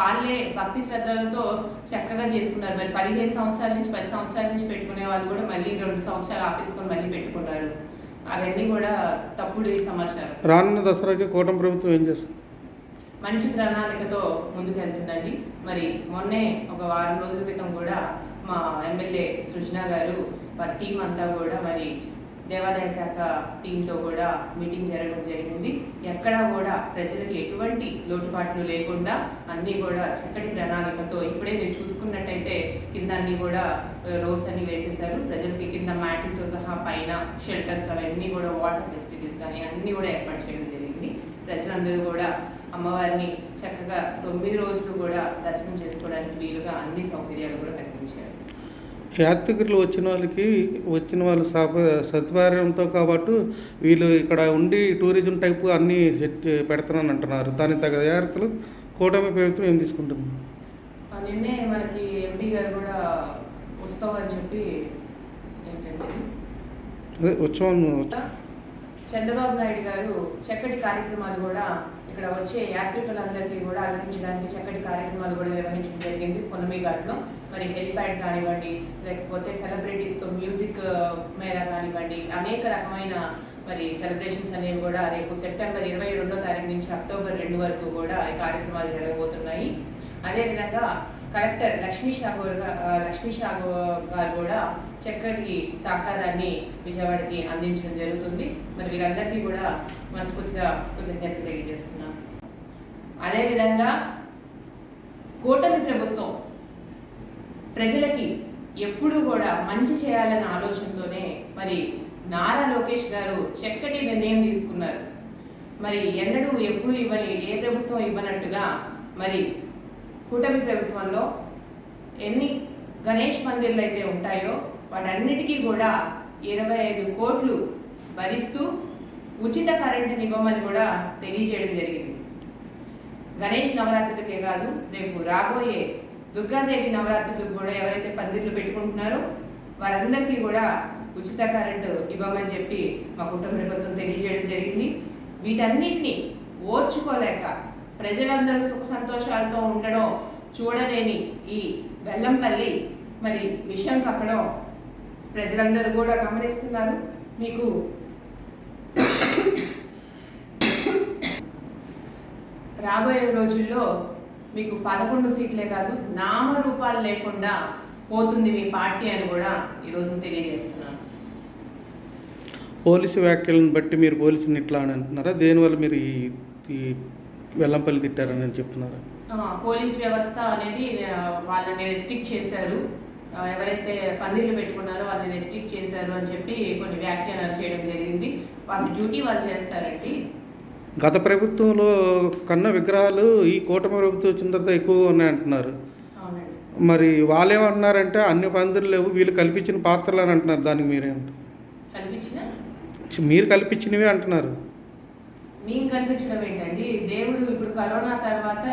వాళ్ళే భక్తి శ్రద్ధలతో చక్కగా చేసుకున్నారు. మరి పదిహేను సంవత్సరాల నుంచి పది సంవత్సరాల నుంచి పెట్టుకునే వాళ్ళు కూడా మళ్ళీ రెండు సంవత్సరాలు ఆపేసుకొని మళ్ళీ పెట్టుకున్నారు అవన్నీ కూడా తప్పుడు సమాచారం. రానున్న దసరాకి కూటమి ప్రభుత్వం ఏం చేస్తుంది? మంచి ప్రణాళికతో ముందుకెళ్తుందండి మరి మొన్నే ఒక వారం రోజుల క్రితం కూడా మా ఎమ్మెల్యే సృజన గారు వారి టీం అంతా కూడా మరి దేవాదాయ శాఖ టీంతో కూడా మీటింగ్ జరగడం జరిగింది. ఎక్కడా కూడా ప్రజలకు ఎటువంటి లోటుపాట్లు లేకుండా అన్నీ కూడా చక్కటి ప్రణాళికతో ఇప్పుడే మీరు చూసుకున్నట్టయితే కింద అన్ని కూడా రోస్ అన్ని వేసేసారు ప్రజలకి కింద మ్యాటింగ్తో సహా పైన షెల్టర్స్ అవన్నీ కూడా వాటర్ ఫెసిలిటీస్ కానీ అన్నీ కూడా ఏర్పాటు చేయడం జరిగింది. ప్రజలందరూ కూడా అమ్మవారిని చక్కగా తొమ్మిది రోజులు కూడా దర్శనం చేసుకోవడానికి వీలుగా అన్ని సౌకర్యాలు కూడా కల్పించారు. యాత్రికులు వచ్చిన వాళ్ళకి వచ్చిన వాళ్ళు సప- సత్కార్యంతో కాబట్టి వీళ్ళు ఇక్కడ ఉండి టూరిజం టైపు అన్నీ సెట్ పెడతానని అంటున్నారు. దానికి తగ్గ జాగ్రత్తలు కూటమి ప్రభుత్వం ఏం తీసుకుంటుంది? నిన్నే మనకి ఎంపీ గారు కూడా వస్తామని చెప్పి ఏంటంటే అదే ఉత్సవం చంద్రబాబు నాయుడు గారు చక్కటి కార్యక్రమాలు కూడా ఇక్కడ వచ్చే యాత్రికులందరికీ కూడా అలరించడానికి చక్కటి కార్యక్రమాలు కూడా నిర్వహించడం జరిగింది. పొన్నమి ఘాట్లో మరి హెలిప్యాడ్ కానివ్వండి లేకపోతే సెలబ్రిటీస్తో మ్యూజిక్ మేర కానివ్వండి అనేక రకమైన మరి సెలబ్రేషన్స్ అనేవి కూడా రేపు సెప్టెంబర్ ఇరవై రెండో తారీఖు నుంచి అక్టోబర్ రెండు వరకు కూడా ఈ కార్యక్రమాలు జరగబోతున్నాయి. అదేవిధంగా కలెక్టర్ లక్ష్మీ షాగో లక్ష్మీ షాగో గారు కూడా చక్కటి సహకారాన్ని విజయవాడకి అందించడం జరుగుతుంది. మరి వీరందరికీ కూడా మనస్ఫూర్తిగా కృతజ్ఞత తెలియజేస్తున్నాం అదేవిధంగా కూటమి ప్రభుత్వం ప్రజలకి ఎప్పుడు కూడా మంచి చేయాలన్న ఆలోచనతోనే మరి నారా లోకేష్ గారు చక్కటి నిర్ణయం తీసుకున్నారు. మరి ఎన్నడూ ఎప్పుడు ఇవ్వని ఏ ప్రభుత్వం ఇవ్వనట్టుగా మరి కూటమి ప్రభుత్వంలో ఎన్ని గణేష్ మందిర్లు అయితే ఉంటాయో వాటన్నిటికీ కూడా ఇరవై ఐదు కోట్లు భరిస్తూ ఉచిత కరెంటుని ఇవ్వమని కూడా తెలియజేయడం జరిగింది. గణేష్ నవరాత్రులకే కాదు రేపు రాబోయే దుర్గాదేవి నవరాత్రులకు కూడా ఎవరైతే పందిర్లు పెట్టుకుంటున్నారో వారందరికీ కూడా ఉచిత కరెంటు ఇవ్వమని చెప్పి మా కుటుంబ ప్రభుత్వం తెలియజేయడం జరిగింది. వీటన్నిటిని ఓర్చుకోలేక ప్రజలందరూ సుఖ సంతోషాలతో ఉండడం చూడలేని ఈ బెల్లంపల్లి మరి విషం కక్కడం ప్రజలందరూ కూడా గమనిస్తున్నారు. మీకు రాబోయే రోజుల్లో మీకు పదకొండు సీట్లే కాదు నామరూపాలు లేకుండా పోతుంది మీ పార్టీ అని కూడా ఈరోజు తెలియజేస్తున్నాను. పోలీసు వ్యాఖ్యలను బట్టి మీరు పోలీసుని ఇట్లా అని అంటున్నారా? దేనివల్ల మీరు ఈ వెల్లంపల్లి తిట్టారని చెప్తున్నారా. పోలీస్ వ్యవస్థ అనేది వాళ్ళని రెస్ట్రిక్ట్ చేశారు. ఎవరైతే పందిర్లు పెట్టుకున్నారో వాళ్ళని రెస్ట్రిక్ట్ చేశారు అని చెప్పి కొన్ని వ్యాఖ్యానాలు చేయడం జరిగింది. వాళ్ళ డ్యూటీ వాళ్ళు చేస్తారండి. గత ప్రభుత్వంలో కన్న విగ్రహాలు ఈ కూటమి ప్రభుత్వం వచ్చిన తర్వాత ఎక్కువగా ఉన్నాయంటున్నారు. మరి వాళ్ళేమంటున్నారంటే అన్ని పందిర్లు లేవు వీళ్ళు కల్పించిన పాత్రలు అని అంటున్నారు. దానికి మీరేంటి మీరు కల్పించినవి అంటున్నారు. మేము కనిపించడం ఏంటండి? దేవుడు ఇప్పుడు కరోనా తర్వాత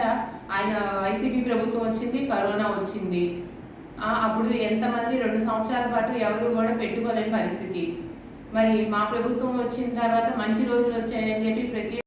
ఆయన వైసీపీ ప్రభుత్వం వచ్చింది కరోనా వచ్చింది. అప్పుడు ఎంతమంది రెండు సంవత్సరాల పాటు ఎవరు కూడా పెట్టుకోలేని పరిస్థితి. మరి మా ప్రభుత్వం వచ్చిన తర్వాత మంచి రోజులు వచ్చాయని చెప్పి ప్రతి